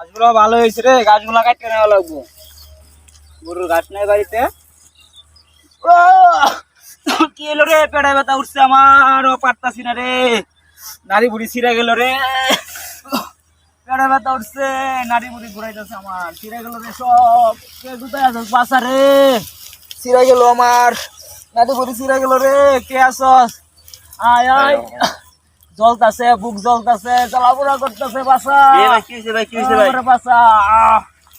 গাছগুলো ভালো হয়েছে রে গাছগুলো কাটতে নেওয়া লাগবো। গরুর গাছ নাই বাড়িতে। ও, কি এলো রে পেড়ে ব্যথা উঠছে আমার ও পারতাছি না রে। নারী বুড়ি ছিঁড়ে গেল রে। পেড়ে ব্যথা উঠছে নারী বুড়ি ঘুরাইতেছে আমার। ছিঁড়ে গেল রে সব। কে কোথায় আছো বাসা রে? ছিঁড়ে গেল আমার। নারী বুড়ি ছিঁড়ে গেল রে কে আসস আয় আয়। জ্বলতাছে বুক জ্বলতাছে জ্বলাপোড়া করতেছে বাসা। আমার বাসা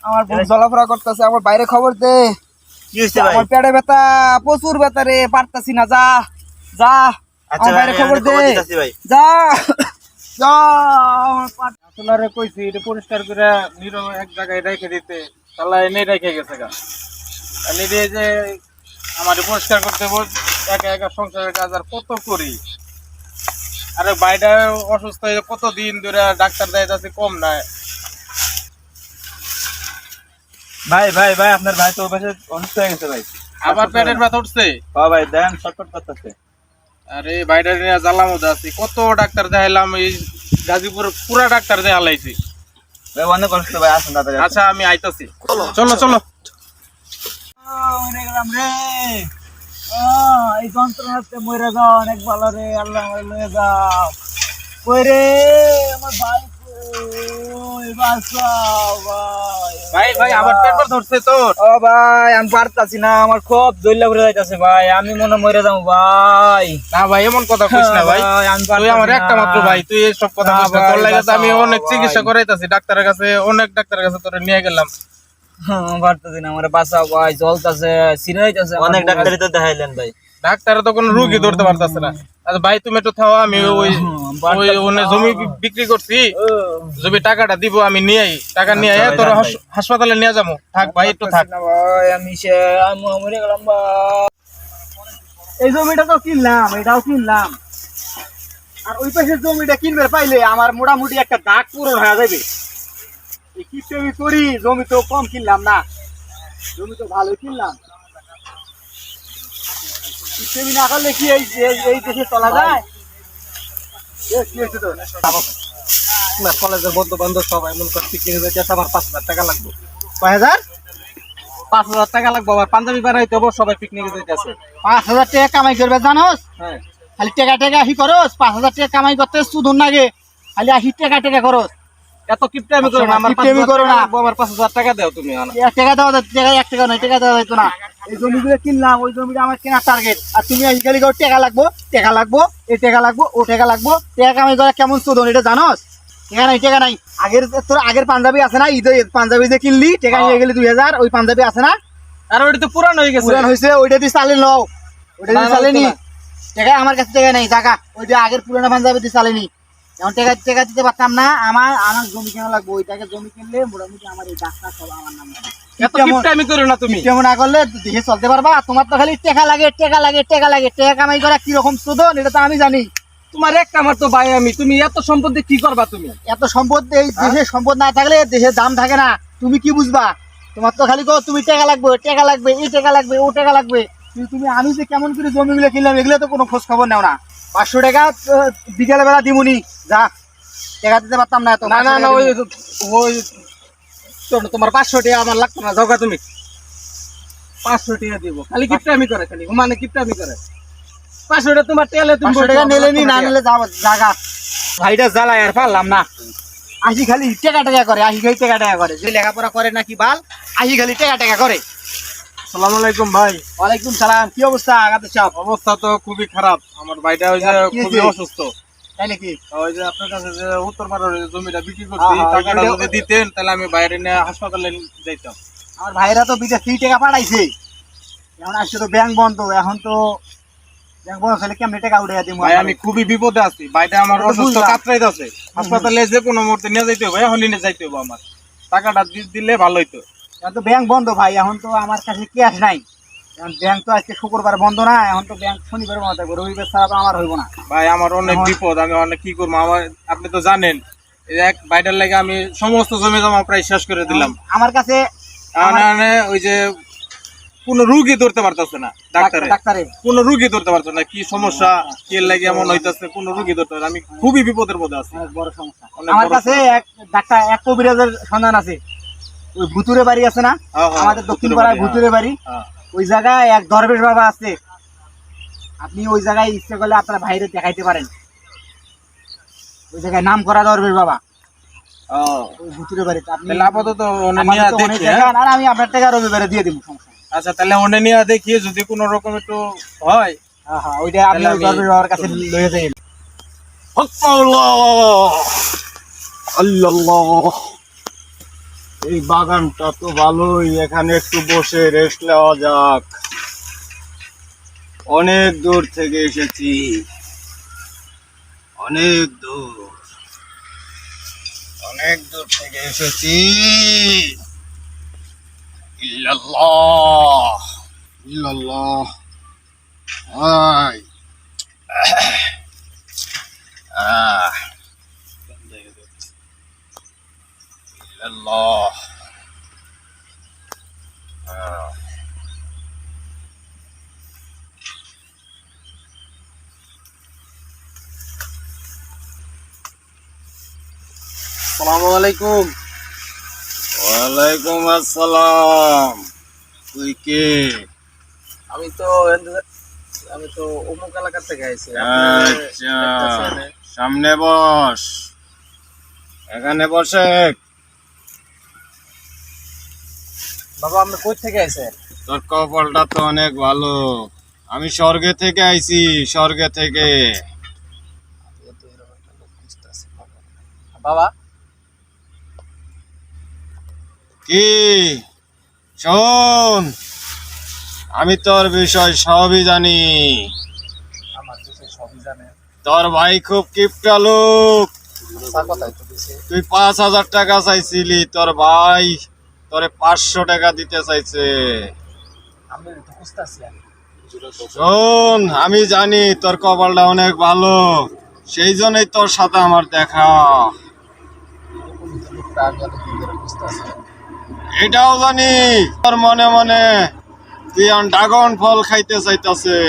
আমার বুক জ্বলাপোড়া করতেছে আমার বাইরে খবর দে। কি আমার পেটে ব্যথা প্রচুর ব্যথা রে পারতাছি না যা যা আচ্ছা আমার বাইরে খবর দে। খবর দিতাছি ভাই। যা যা আমার পা- কইছি এটা পরিষ্কার করে নীরব এক জায়গায় রেখে দিতে। তাহলে এনে রেখে গেছে গা। যে আমার পরিষ্কার করতে বল একা একা সংসারের কাজ আর কত করি? আরে বাইরে অসুস্থ হয়ে কত দিন ধরে ডাক্তার দেয় কম নাই। ভাই ভাই ভাই আপনার ভাই তো পাশে অসুস্থ হয়ে গেছে ভাই। আবার পেটের ব্যথা উঠছে? হ্যাঁ ভাই দেন শর্টকাট করতেছে। আরে বাইরে নিয়ে জ্বালার মধ্যে আছি। কত ডাক্তার দেখাইলাম এই গাজীপুর পুরা ডাক্তার দেখালাইছি। ভাই অনেক অসুস্থ ভাই আসুন আসুন। আচ্ছা আমি আইতাছি। চলো চলো। গেলাম রে। এই যন্ত্রণাতে মরে যাও অনেক ভালো রে আল্লাহ আমার লয়ে যাও। কই রে আমার ভাই ভাই। ভাই ভাই আমার ধরছে তোর। ও ভাই আমি পারতাছি না আমার খুব ঘুরে যাইতাছে ভাই। আমি মনে মরে যাব ভাই। না ভাই এমন কথা কইস না ভাই। আমি তুই আমার একটা মাত্র ভাই তুই কথা কইস না। তোর লাগে আমি অনেক চিকিৎসা। করাইতাছি ডাক্তারের কাছে অনেক ডাক্তারের কাছে তোরে নিয়ে গেলাম। হ্যাঁ, পারতাছি না আমার বাঁচাও ভাই জ্বলতাছে সিরে অনেক ডাক্তারই তো দেখাইলেন ভাই। ডাক্তার তো কোনো রুগী ধরতে পারতাছে না। আচ্ছা ভাই তুমি একটু থাও আমি ওই ওই ওনে জমি বিক্রি করছি। জমি টাকাটা দিব আমি নিয়ে আই টাকা নিয়ে আচ্ছা আই ভাই, তোর হাসপাতালে নিয়ে যাব। থাক ভাই একটু থাক। ভাই আমি সে আমি মরে গেলাম এই জমিটা তো কিনলাম এটাও কিনলাম। আর ওই পাশের জমিটা কিনবে পাইলে আমার মোটামুটি একটা দাগ পূরণ হয়ে যাবে। এই কি আমি করি জমি তো কম কিনলাম না। জমি তো ভালো কিনলাম। কিস্তেমি না করলে কি এই এই- দেশে চলা যায়? কলেজের বন্ধু বান্ধব সবাই মন কর পিকনিক যেতে আমার পাঁচ হাজার টাকা লাগবে। কয় হাজার? পাঁচ হাজার টাকা লাগবে আবার পাঞ্জাবি বানাইতে হব সবাই পিকনিকে যেতেছে পাঁচ হাজার টাকা কামাই করবে জানোস? হ্যাঁ। খালি টাকা টেকা আহি করস পাঁচ হাজার টাকা কামাই করতে সুদন লাগে খালি আহি টাকা টেকা করস। এত করো না আমার কিপটেমি করো না। আমার পাঁচ হাজার টাকা দাও তুমি। এক টাকা যায়, টাকা এক টাকা নয় টাকা দেওয়া যেত না। এই জমিগুলো কিনলাম ওই জমিটা আমার কেনার টার্গেট আর তুমি আজকালি করো টাকা লাগবো টাকা লাগবো এই টাকা লাগবো ও টাকা লাগবো। টাকা কামাই করা কেমন সুদন এটা জানোস? টাকা নাই টাকা নাই। আগের তোর আগের পাঞ্জাবি আছে না ঈদের পাঞ্জাবি যে কিনলি টাকা নিয়ে গেলি দুই হাজার ওই পাঞ্জাবি আছে না? আর ওইটা তো পুরান হয়ে গেছে। পুরান হয়েছে ওইটা দিয়ে চালে লও ওইটা দিয়ে চালে নি। টাকা আমার কাছে টাকা নাই টাকা ওইটা আগের পুরানো পাঞ্জাবি দিয়ে চালে নি। এখন টাকা টাকা দিতে পারতাম না। আমার আমার জমি কেনা লাগবে? ওই টাকা জমি কিনলে মোটামুটি আমার এই ডাক্তার সব আমার নাম আমি করো না তুমি। কেমন না করলে দেশে চলতে পারবা। তোমার তো খালি টাকা লাগে টাকা লাগে টাকা লাগে। টাকা কামাই করা কীরকম সুদন এটা তো আমি জানি। তোমার একটা আমার তো ভাই আমি। তুমি এত সম্পত্তি কি করবা তুমি? এত সম্পদ এই দেশে সম্পদ না থাকলে দেশের দাম থাকে না। তুমি কি বুঝবা? তোমার তো খালি কো তুমি টাকা লাগবে টাকা লাগবে এই টাকা লাগবে ও টাকা লাগবে। তুমি আমি যে কেমন করে জমি জমিগুলো কিনলাম এগুলো তো কোনো খোঁজ খবর নেও না। পাঁচশো টাকা বিকেল বেলা দিমুনি যা। টাকা দিতে পারতাম না না না না ওই ওই তোমার পাঁচশো টাকা আমার লাগতো না যাও তুমি। পাঁচশো টাকা দিব। খালি কিপটে আমি করে খালি মানে কিপটে আমি করে। পাঁচশো টাকা তোমার তেলে তুমি পাঁচশো টাকা নেলে নি না নিলে যাব জাগা। ভাইটা জ্বালায় আর পারলাম না। আহি খালি টাকা টাকা করে আহি খালি টাকা টাকা করে। যে লেখাপড়া করে নাকি বাল আহি খালি টাকা টাকা করে। সালাম আলাইকুম ভাই। ওয়ালাইকুম সালাম কি অবস্থা আগাতে সাহেব অবস্থা তো খুবই খারাপ। আমার ভাইটা ওই যে খুবই অসুস্থ। তাই নাকি? ওই যে আপনার কাছে যে উত্তর পাড়ার জমিটা বিক্রি করছি টাকাটা যদি দিতেন তাহলে আমি বাইরে নিয়ে হাসপাতালে যাইতাম। আমার ভাইরা তো বিদেশ টাকা পাঠাইছে। এখন আসছে তো ব্যাংক বন্ধ এখন তো আমি খুবই বিপদে আছি। ভাইটা আমার অসুস্থ। কাতরাইতে আছে। হাসপাতালে যে কোনো মুহূর্তে নিয়ে যাইতে হবে এখন নিয়ে যাইতে হবে আমার। টাকাটা দি- দিলে ভালো হইতো। এখন তো ব্যাংক বন্ধ ভাই এখন তো আমার কাছে ক্যাশ নাই। এখন ব্যাংক তো আজকে শুক্রবার বন্ধ না এখন তো ব্যাংক শনিবার বন্ধ থাকবে রবিবার ছাড়া আমার হইব না। ভাই আমার অনেক বিপদ আমি অনেক কি করব? আমার আপনি তো জানেন এক ভাইটার লাগে আমি সমস্ত জমি জমা প্রায় শেষ করে দিলাম। আমার কাছে ওই যে কোন রুগী ধরতে পারতেছে না ডাক্তারে। ডাক্তারে কোন রুগী ধরতে পারছে না কি সমস্যা কি লাগে এমন হইতাছে কোন রুগী ধরতে পারছে। আমি খুবই বিপদের মধ্যে আছি। বড় সমস্যা। আমার কাছে এক ডাক্তার এক কবিরাজের সন্ধান আছে। ওই ভুতুরে বাড়ি আছে না? হ্যাঁ, হ্যাঁ, আমাদের দক্ষিণ পাড়ায় ভুতুরে বাড়ি। হ্যাঁ। ওই জায়গায় এক দরবেশ বাবা আছে। আপনি ওই জায়গায় ইচ্ছে করলে আপনার ভাইরে দেখাইতে পারেন। ওই জায়গায় নাম করা দরবেশ বাবা। ভুতুরে বাড়িতে আপনি আপাতত ওনে আমাদের নিয়ে তো অনেক দেখি জায়গা? আর আমি আপনার টাকা রবিবারে দিয়ে দিব আচ্ছা তাহলে ওনে নিয়ে দেখি যদি কোন রকম একটু হয় হ্যাঁ হ্যাঁ ওইটা আপনি দরবেশ বাবার কাছে লয়ে যাই। আল্লাহ। এই বাগানটা তো ভালোই, এখানে একটু বসে রেস্ট নেওয়া যাক। অনেক দূর থেকে এসেছি। অনেক দূর। অনেক দূর থেকে এসেছি। ইল্লাল্লাহ। ইল্লাল্লাহ। আহ। আসসালামু আলাইকুম। ওয়ালাইকুম আসসালাম। তুই কে? আমি তো আমি তো অমুক এলাকা থেকে আইছি। আচ্ছা। সামনে বস। এখানে বসে। বাবা আপনি কই থেকে আইছেন? তোর কপালটা তো অনেক ভালো। আমি স্বর্গে থেকে আইছি স্বর্গে থেকে। বাবা কি? শোন আমি তোর বিষয় সবই জানি। তোর ভাই খুব কিপটা লোক। তুই পাঁচ হাজার টাকা চাইছিলি তোর ভাই তোরে পাঁচশো টাকা দিতে চাইছে। শোন আমি জানি তোর কপালটা অনেক ভালো সেই জন্যই তোর সাথে আমার দেখা। এটাও জানি। তোর মনে মনে তুই ড্রাগন ফল খাইতে চাইতাছে।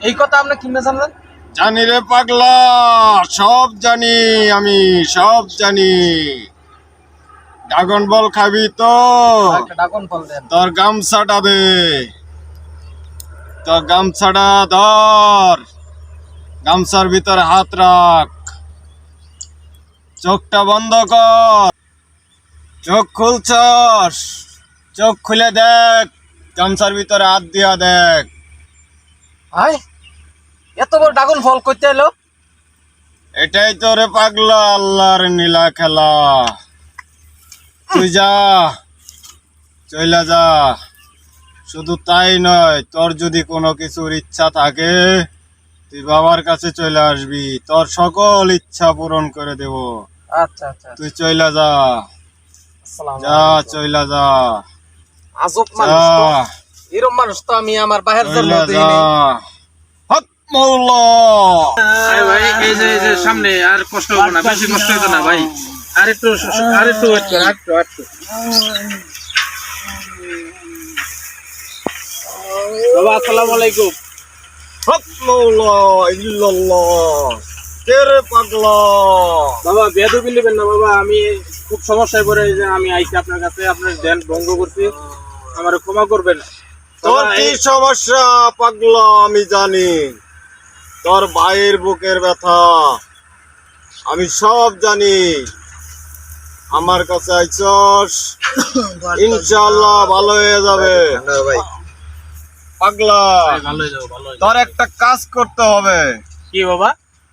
এই কথা আপনি কিনে জানলেন? জানি রে পাগলা সব জানি আমি সব জানি। ড্রাগন বল খাবি তো। দেন। তোর গামছাটা দে। তোর গামছাটা ধর। গামছার ভিতরে হাত রাখ। চোখটা বন্ধ কর। চোখ খুলছস? চোখ খুলে দেখ গামছার ভিতরে হাত দিয়া দেখ। এত বড় ডাগন ফল করতে এলো? এটাই তো রে পাগলা আল্লাহর নীলা খেলা। তুই যা চইলা যা। শুধু তাই নয় তোর যদি কোনো কিছুর ইচ্ছা থাকে তুই বাবার কাছে চলে আসবি। তোর সকল ইচ্ছা পূরণ করে দেব। আচ্ছা আচ্ছা। তুই চইলা যা। যা আলাইকুম। চইলা যা। আজব মানুষ তো। এরকম মানুষ তো আমি আমার বাহির জন্ম চইলা যা। দিইনি হক মৌলা। ভাই এই যে এই যে সামনে আর কষ্ট হবে না বেশি কষ্ট হতো না ভাই। আর একটু আর একটু wait কর, আর একটু আর একটু। বাবা আসসালামু আলাইকুম। হক মৌলা ইল্লাল্লাহ। কে রে পাগলা। বাবা বেদবি নেবেন না বাবা আমি খুব সমস্যায় পড়ে যে আমি আইছি আপনার কাছে আপনার ধ্যান ভঙ্গ করছি। আমার ক্ষমা করবেন। তোর কি সমস্যা পাগলা আমি জানি। তোর ভাইয়ের বুকের ব্যথা। আমি সব জানি। আমার কাছে আইছস। ইনশাআল্লাহ ভালো হয়ে যাবে। পাগলা। তোর একটা কাজ করতে হবে। কি বাবা?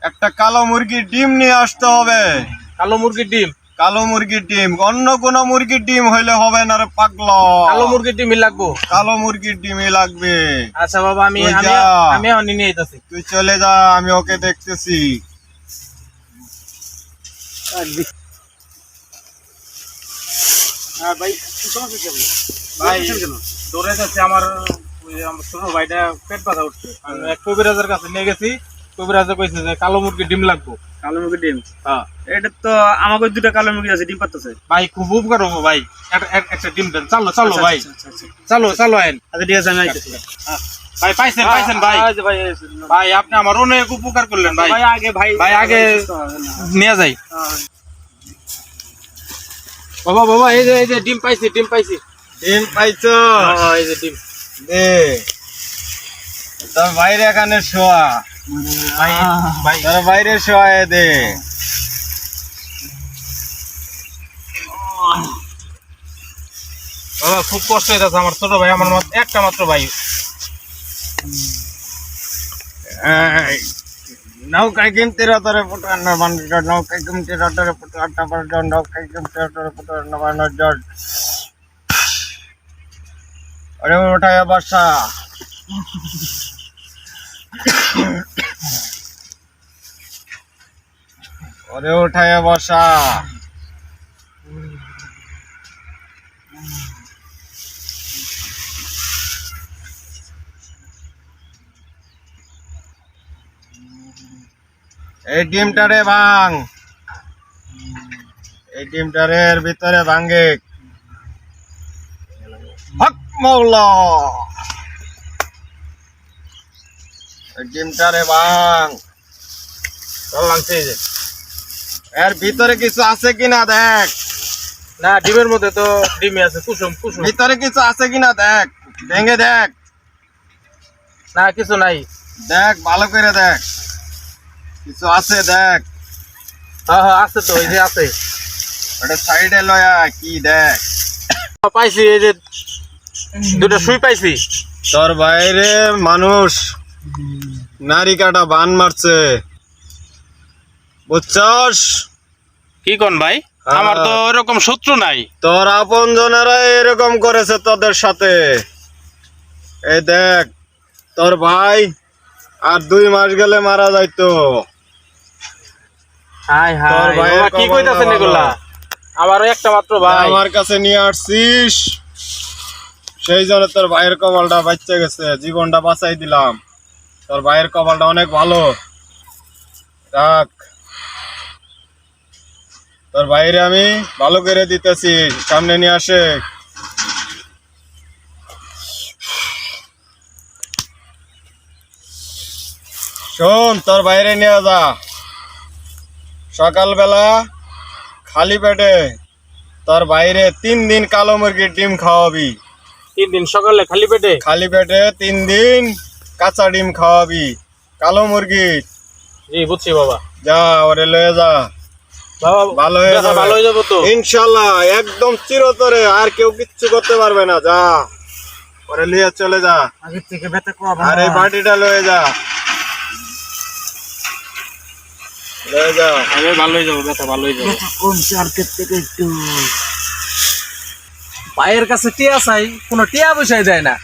একটা কালো মুরগির ডিম নিয়ে আসতে হবে। কালো মুরগির ডিম? কালো মুরগির ডিম অন্য কোনো মুরগির ডিম হইলে হবে না রে পাগলা। কালো মুরগির ডিমই লাগবো? কালো মুরগির ডিমই লাগবে। আচ্ছা বাবা আমি আমি আমি নিয়ে যেতেছি তুই চলে যা আমি ওকে দেখতেছি। হ্যাঁ ভাই কি সমস্যা কি ভাই দৌড়ে যাচ্ছে আমার আমার ছোট ভাইটা পেট ব্যথা উঠছে আমি এক কবিরাজের কাছে নিয়ে গেছি। কবিরাজে কইছে যে কালো মুরগি ডিম লাগবো। কালো মুরগি ডিম? হ্যাঁ। এটা তো আমাকে দুটো কালো মুরগি আছে ডিম পাচ্ছে ভাই খুব উপকার হব ভাই। একটা- ডিম দেন। চালো চালো ভাই। আচ্ছা আচ্ছা চালো চালো আইন। আচ্ছা ঠিক আছে আমি আইতেছি ভাই। পাইছেন পাইছেন ভাই। আচ্ছা, ভাই এই যে, ভাই আপনি আমার অনেক উপকার করলেন ভাই। ভাই আগে ভাই ভাই, আগে নিয়ে যাই। হ্যাঁ। বাবা বাবা এই যে এই যে ডিম পাইছি ডিম পাইছি। ডিম পাইছ? হ্যাঁ, এই যে ডিম। দে। তোর বাইরে এখানে শোয়া। বাইরে শোয়া দে বাবা খুব কষ্ট হইতাছে আমার ছোট ভাই আমার একটা মাত্র ভাই নৌকায় কিমতি রতরে পুটান্ন মানুষ নৌকায় কিমতি রতরে পুটান্ন মানুষ নৌকায় কিমতি রতরে পুটান্ন মানুষ আরে ওঠায় বর্ষা ওরে ওঠায় বর্ষা এই ডিমটারে ভাঙ। এই ডিমটারে এর ভিতরে ভাঙ্গে হক মৌলা। এই ডিমটারে ভাঙ। যে। এর ভিতরে কিছু আছে কিনা দেখ। না ডিমের মধ্যে তো ডিমে আছে কুসুম কুসুম। ভিতরে কিছু আছে কিনা দেখ ভেঙে দেখ। না কিছু নাই। দেখ ভালো করে দেখ। কিছু আছে দেখ। হ্যাঁ হ্যাঁ আছে তো এই যে আছে। ওটা সাইডে লয়া কি দেখ। পাইছি এই যে দুটো সুই পাইছি। তোর বাইরে মানুষ নারী কাটা বান মারছে। বুঝছস? কি কোন ভাই? হ্যাঁ। আমার তো এরকম শত্রু নাই। তোর আপন জনেরা এরকম করেছে তোদের সাথে। এই দেখ তোর ভাই আর দুই মাস গেলে মারা যাইতো। হাই হাই। কি কইতাছেন এগুলা? আমারও একটা মাত্র ভাই। আমার কাছে নিয়ে আসছিস? সেই জন্য তোর ভাইয়ের কপালটা বাচ্চা গেছে। জীবনটা বাঁচাই দিলাম। তোর ভাইয়ের কপালটা অনেক ভালো। রাখ। তোর বাইরে আমি ভালো করে দিতেছি সামনে নিয়ে আসে। শোন তোর বাইরে নিয়ে যা। সকালবেলা খালি পেটে তোর বাইরে তিন দিন কালো মুরগির ডিম খাওয়াবি। তিন দিন সকালে খালি পেটে? খালি পেটে তিন দিন কাঁচা ডিম খাওয়াবি। কালো মুরগি। জি বুঝছি বাবা। যা ওরে লয়ে যা। ভালো হয়ে যাবে। ভালো হয়ে যাব তো। ইনশাল্লাহ একদম চিরতরে আর কেউ কিচ্ছু করতে পারবে না যা। ওরে লিয়ে চলে যা। থেকে আর এই বাটিটা লয়ে যা। লয়ে যা। আরে ভালো হয়ে যাব ব্যথা ভালো হয়ে যাব। কমছে আর থেকে একটু? ভাইয়ের কাছে টিয়া চাই কোনো টিয়া পয়সাই দেয় না।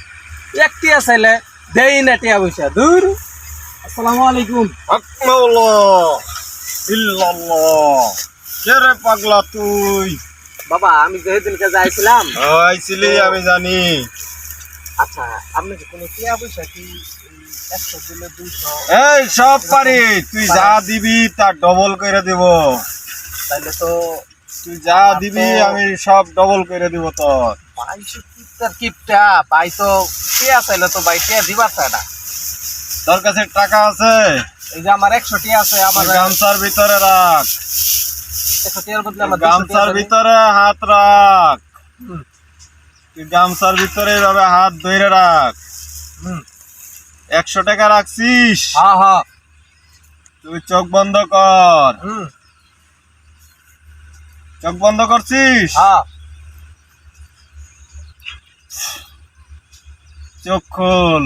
এক টিয়া চাইলে দেই না টিয়া পয়সা। দূর। আসসালামু আলাইকুম। আকমাউল্লাহ ইল্লাল্লাহ। কে রে পাগলা তুই? বাবা আমি যেদিনকে যাইছিলাম আইছিলি আমি জানি। আচ্ছা আপনি কি কোনো টিয়া পয়সা কি একশো দিলে দুইশো? এই সব পারি। তুই যা দিবি তার ডবল করে দেব। তাইলে তো তুই যা দিবি আমি সব ডবল করে দিব তোর। কিপটার কিপটা ভাই তো টিয়া চাইলে তো ভাই টিয়া দিবার চায় না। তোর কাছে টাকা আছে? এই যে আমার একশো টিয়া আছে আমার গামছার ভিতরে রাখ। একশো বদলে আমার গামছার ভিতরে হাত রাখ। তুই গামছার ভিতরে এইভাবে হাত ধরে রাখ। হুম। একশো টাকা রাখছিস? হ্যাঁ হ্যাঁ তুই চোখ বন্ধ কর। চোখ বন্ধ করছিস? হ্যাঁ চোখ খুল।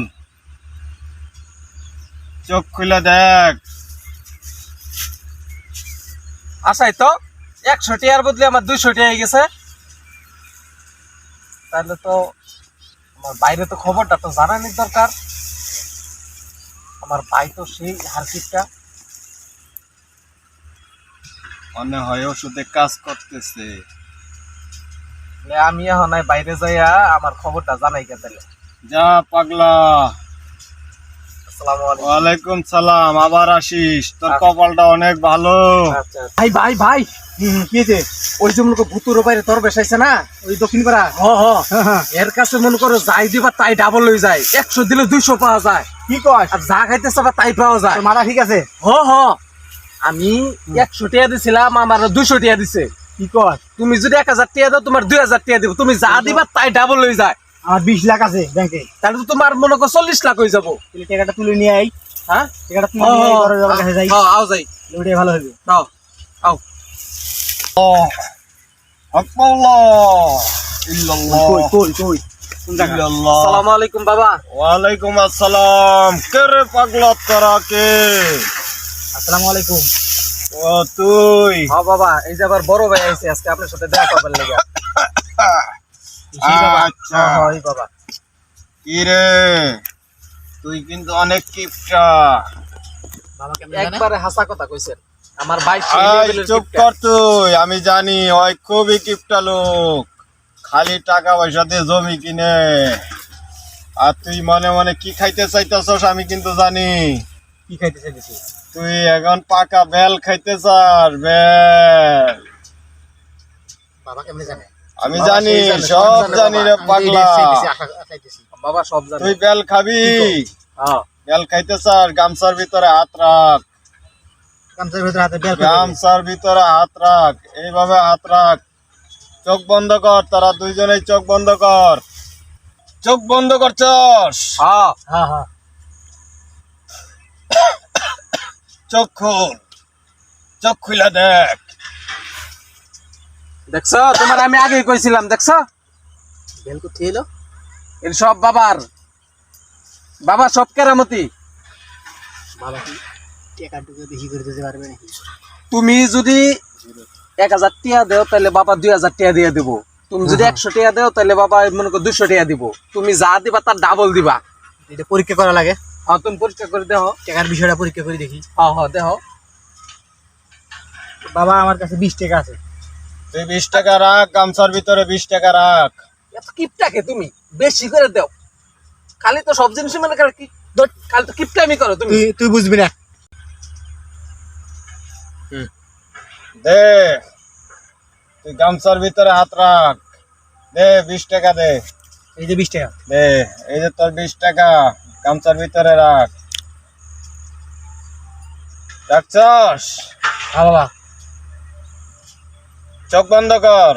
চোখ খুলে দেখ। আসাই তো একশো টিয়ার বদলে আমার দুইশো টিয়া হয়ে গেছে। তাহলে তো আমার বাইরে তো খবরটা তো জানানোর দরকার। আমার ভাই তো সেই হারকিটটা মনে হয় ওষুধে কাজ করতেছে। আমি এখন বাইরে যাইয়া আমার খবরটা জানাই তাহলে যা পাগলা। ওয়ালাইকুম সালাম আবার আসিস। তোর কপালটা অনেক ভালো। আচ্ছা ভাই ভাই ভাই কি ওই যে মনে ভুতুর বাইরে তোর বেসাইছে না ওই দক্ষিণ পাড়া? হ হ। এর কাছে মনে করো যাই দিবা তাই ডাবল হয়ে যায়। একশো দিলে দুইশো পাওয়া যায়। কি কয়? আর যা খাইতেছে আবার তাই পাওয়া যায়। ঠিক আছে? হ হ। আমি একশো টাকা দিছিলাম আমার দুইশো টাকা দিছে। কি কয়? তুমি যদি এক হাজার টাকা দাও তোমার দুই হাজার টাকা দিব। তুমি যা দিবা তাই ডাবল হয়ে যায়। আমার বিশ লাখ আছে ব্যাংকে। তাহলে তো তোমার মনে করো চল্লিশ লাখ হয়ে যাব। তাহলে টাকাটা তুলে নিয়ে আই হ্যাঁ? টাকাটা তুলে নিয়ে আই বড় কাছে যাই। হ্যাঁ, আও যাই। ওটাই ভালো হবে দাও আও। আকবাল্লাহ ইল্লাল্লাহ কই কই কই? কোন জায়গা? ইল্লাল্লাহ। আসসালামু আলাইকুম বাবা। ওয়ালাইকুম আসসালাম। কে রে পাগলা তোরা কে? আসসালামু আলাইকুম। ও তুই? হ্যাঁ বাবা এই যে আবার বড় ভাই আইছে আজকে আপনার সাথে দেখা করবার লেগে। আচ্ছা। হ্যাঁ বাবা। কি রে? তুই কিন্তু অনেক কিপটা। একবারে হাসা কথা কইছেন। আমার ভাই সেই আই level এর চুপ কর তুই। আমি জানি ওই খুবই কিপটা লোক। খালি টাকা পয়সা দিয়ে জমি কিনে। আর তুই মনে মনে কি খাইতে চাইতেছস আমি কিন্তু জানি। কি খাইতে চাইতেছি তুই এখন পাকা বেল খাইতে চাস বেল। বাবা কেমনে জানে আমি জানি সব জানি রে পাগলা। বাবা সব জানে। তুই বেল খাবি। হ্যাঁ। বেল খাইতে চাস গামছার ভিতরে হাত রাখ। গামছার ভিতরে হাতে বেল করে গামছার ভিতরে হাত রাখ। এইভাবে হাত রাখ। চোখ বন্ধ কর তারা দুইজনেই চোখ বন্ধ কর। চোখ বন্ধ করছস? হ্যাঁ। হ্যাঁ হ্যাঁ। চোখ খুল। চোখ খুলে দেখ। দেখছ? তোমার আমি আগেই কইছিলাম দেখছ? বেল কোথায় এলো এর সব বাবার। বাবা সব কেরামতি। বাবা কি টাকা টুকু বেশি করে দিতে পারবে নাকি? তুমি যদি এক হাজার টিয়া দেও তাহলে বাবা দুই হাজার টিয়া দিয়ে দিব। তুমি যদি একশো টিয়া দেও তাহলে বাবা মনে করো দুশো টিয়া দিব। তুমি যা দিবা তার ডাবল দিবা। এটা পরীক্ষা করা লাগে। হ্যাঁ তুমি পরিষ্কার করে দেহ টাকার বিষয়টা পরীক্ষা করে দেখি। হ্যাঁ হ্যাঁ দেহ বাবা আমার কাছে বিশ টাকা আছে। তুই বিশ টাকা রাখ গামছার ভিতরে বিশ টাকা রাখ। এত কিপটাকে তুমি? বেশি করে দাও। খালি তো সব জিনিস মানে কি খালি তো কিপটামি করো তুমি। তুই বুঝবি না। দে। তুই গামছার ভিতরে হাত রাখ। দে বিশ টাকা দে। এই যে বিশ টাকা। দে এই যে তোর বিশ টাকা গামছার ভিতরে রাখ। রাখছস? হ্যাঁ বাবা। চোখ বন্ধ কর।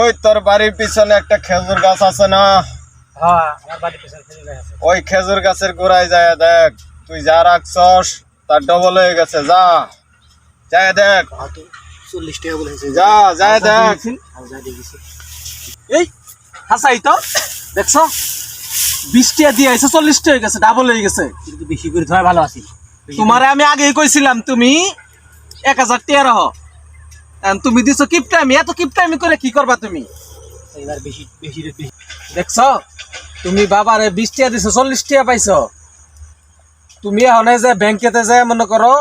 ওই তোর বাড়ির পিছনে একটা খেজুর গাছ আছে না? হ্যাঁ আছে। ওই খেজুর গাছের গোড়ায় যায় দেখ তুই যা রাখছস তার ডবল হয়ে গেছে যা। যায় দেখ। চল্লিশ টাকা বলেছে যা যায় দেখ। এই হাসাই তো। দেখছ? বিশ টিয়া দিয়ে আইছে চল্লিশ হয়ে গেছে ডাবল হয়ে গেছে। কিন্তু বেশি করে ধোয়া ভালো আছি। তোমারে আমি আগেই কইছিলাম তুমি এক হাজার টিয়া রহ এখন তুমি দিছো কিপটামি এত কিপটামি করে কি করবা তুমি? এবার বেশি বেশি দেখছ? তুমি বাবারে বিশ টিয়া দিছো চল্লিশ টিয়া পাইছো। তুমি এখন যে ব্যাংকেতে যে মনে করো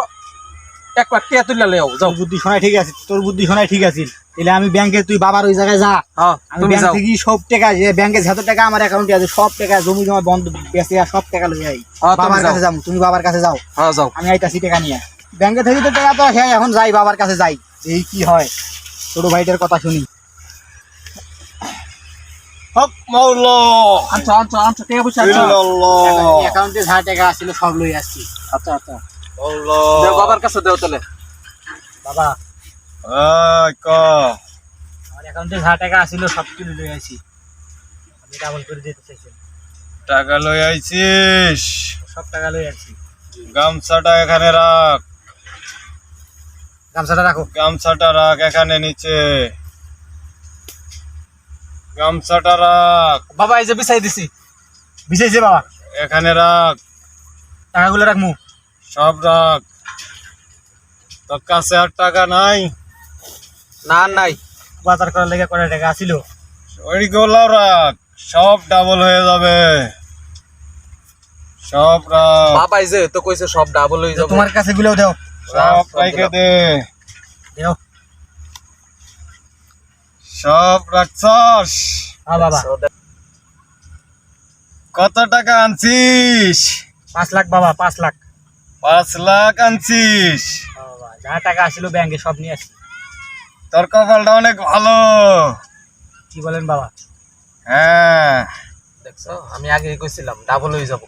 এক লাখ টিয়া তুলে লেও যাও। বুদ্ধি শোনায় ঠিক আছে তোর বুদ্ধি শোনায় ঠিক আছে। তাহলে আমি ব্যাংকে তুই বাবার ওই জায়গায় যা। হ্যাঁ আমি ব্যাংক থেকে সব টাকা যে ব্যাংকে যত টাকা আমার অ্যাকাউন্টে আছে সব টাকা জমি জমা বন্ধ বেঁচে সব টাকা লই আই। হ্যাঁ, বাবার কাছে যাও তুমি বাবার কাছে যাও। হ্যাঁ যাও। আমি আইতাছি টাকা নিয়ে। ব্যাংকে থেকে তো টাকা তো হ্যাঁ এখন যাই বাবার কাছে যাই। এই কি হয়? ছোট ভাইটার কথা শুনি। হক পয়সা অ্যাকাউন্টে যা টাকা সব লই আসছি। আচ্ছা আচ্ছা। মাওলা। বাবার কাছে দেও তাহলে। বাবা। ক? আমার অ্যাকাউন্টে যা টাকা আছিল সব কিছু লই আসছি আমি ডাবল করে দিতে চাইছি। টাকা লই আইছিস? সব টাকা লই আসছি গামছাটা এখানে রাখ। গামছাটা রাখো। গামছাটা রাখ এখানে নিচে। গামছাটা রাখ। বাবা এই যে বিছাই দিছি। বিছাইছে বাবা। এখানে রাখ। টাকাগুলো রাখমু। সব রাখ। তোর কাছে আর টাকা নাই। না নাই। বাজার করার লেগে কয় টাকা আছিল? ওইগুলো রাখ। সব ডাবল হয়ে যাবে। সব রাখ। বাবা এই যে তো কইছে সব ডাবল হয়ে যাবে। তোমার কাছে গুলো দাও। সব রেখে দে। সব রাখছস হ্যাঁ কত টাকা আনছিস? পাঁচ লাখ বাবা পাঁচ লাখ। পাঁচ লাখ আনছিস। যা টাকা আসছিল ব্যাংকে সব নিয়ে আসি। তোর কপালটা অনেক ভালো। কি বলেন বাবা? হ্যাঁ। দেখছ আমি আগে কইছিলাম ডাবল হয়ে যাব।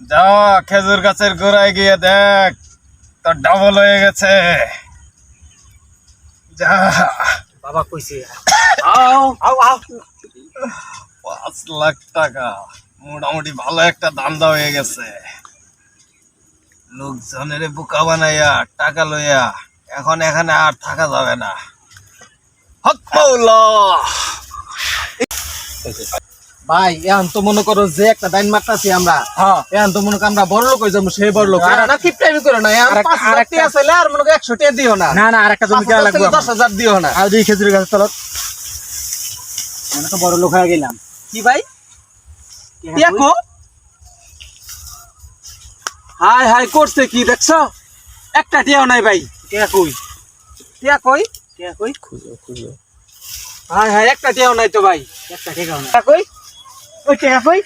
যা খেজুর গাছের গোড়ায় গিয়ে দেখ তোর ডাবল হয়ে গেছে। যা। বাবা কইছে আও আও আও। পাঁচ লাখ টাকা মোটামুটি ভালো একটা ধান্দা হয়ে গেছে। লোকজনের বোকা বানাইয়া টাকা লইয়া এখন এখানে আর থাকা যাবে না। হক মাওলা। ভাই এখন তো মনে করো যে একটা দাইন মারতাছি আমরা হ্যাঁ। এখন তো মনে করো আমরা বড় লোক হয়ে যাব সেই বড় লোক। না করো না পাঁচ হাজার চাইলে আর মনে করো একশো দিও না। না না আরেকটা জমি কেনা লাগবে দশ হাজার দিও না। আর দুই খেজুরের গাছ তলত। আমি তো বড় লোক হয়ে গেলাম। কি ভাই? দেখো হাই হাই করছে কি দেখছ? একটা টিয়াও নাই ভাই। টিয়া কই? টিয়া কই? টিয়া কই? হাই হাই একটা টিয়াও নাই তো ভাই। একটা কই? ওই টিয়া কই?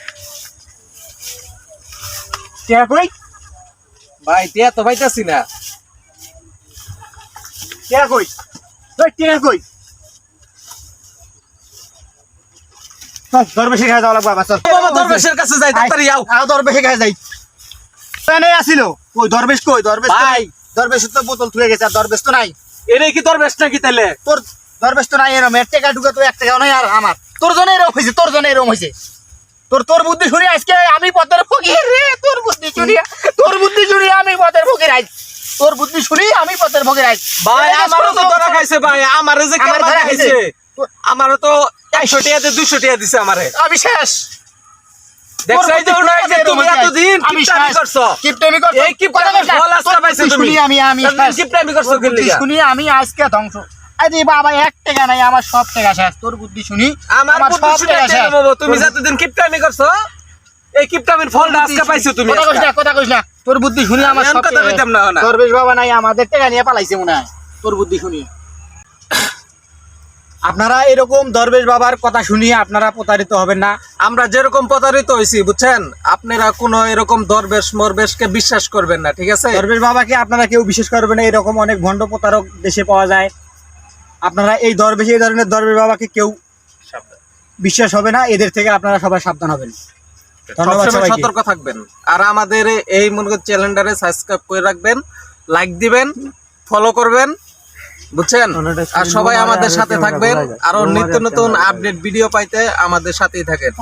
টিয়া কই? ভাই টিয়া তো পাইতাছি না। টিয়া কই? ওই টিয়া কই? চল দরবেশে যাওয়া লাগবে আবার বাবা দরবেশের কাছে যাই তাড়াতাড়ি আও। আও দরবেশে খাই যাই। এনে আসিল। কই দরবেশ কই? দরবেশ ভাই। নাই। দরবেশ তো বোতল থুয়ে গেছে আর দরবেশ তো নাই। এটাই কি দরবেশ নাকি তাহলে তোর দরবেশ তো নাই এরম এর টাকা ঢুকে তো এক টাকাও নাই আর আমার। তোর জন্য এরকম হয়েছে তোর জন্য এরকম হয়েছে তোর তোর বুদ্ধি শুনি আজকে আমি পথের ফকির রে তোর বুদ্ধি শুনি তোর বুদ্ধি শুনি আমি পথের ফকির আইস তোর বুদ্ধি শুনি আমি পথের ফকির আইস ভাই এই আমারও তো ধরা খাইছে ভাই আমারে যে আমার কেমন ধরা খাইছে। আমারও তো একশো টাকা দিয়ে দুশো টাকা দিছে আমারে। আমি শেষ আমি আজকে ধ্বংস। আরে বাবা এক টাকা নাই আমার সব টাকা শেষ। তোর বুদ্ধি শুনি? আমার শুনে টের পাবো, তুমি যতদিন কিপটামি করছ এই কিপটামির ফলটা আজকে পাইছো তুমি। কথা কইস না কথা কইস না। তোর বুদ্ধি শুনি আমার সব কথা কইতাম না, না। দরবেশ বাবা নাই আমাদের টাকা নিয়ে পালাইছে মনে হয়। তোর বুদ্ধি শুনি। আপনারা এরকম দরবেশ বাবার কথা শুনিয়ে আপনারা প্রতারিত হবেন না। আমরা যেরকম প্রতারিত হয়েছি বুঝছেন? আপনারা কোনো এরকম দরবেশ মরবেশকে বিশ্বাস করবেন না ঠিক আছে? দরবেশ বাবাকে আপনারা কেউ বিশ্বাস করবেন না এরকম অনেক ভণ্ড প্রতারক দেশে পাওয়া যায়। আপনারা এই দরবেশ এই ধরনের দরবেশ বাবাকে কেউ বিশ্বাস হবে না এদের থেকে আপনারা সবাই সাবধান হবেন। ধন্যবাদ সতর্ক থাকবেন। আর আমাদের এই মনে করি চ্যানেলটারে সাবস্ক্রাইব করে রাখবেন লাইক দিবেন ফলো করবেন বুঝছেন? আর সবাই আমাদের সাথে থাকবেন। আরও নিত্য নতুন আপডেট ভিডিও পাইতে আমাদের সাথেই থাকেন।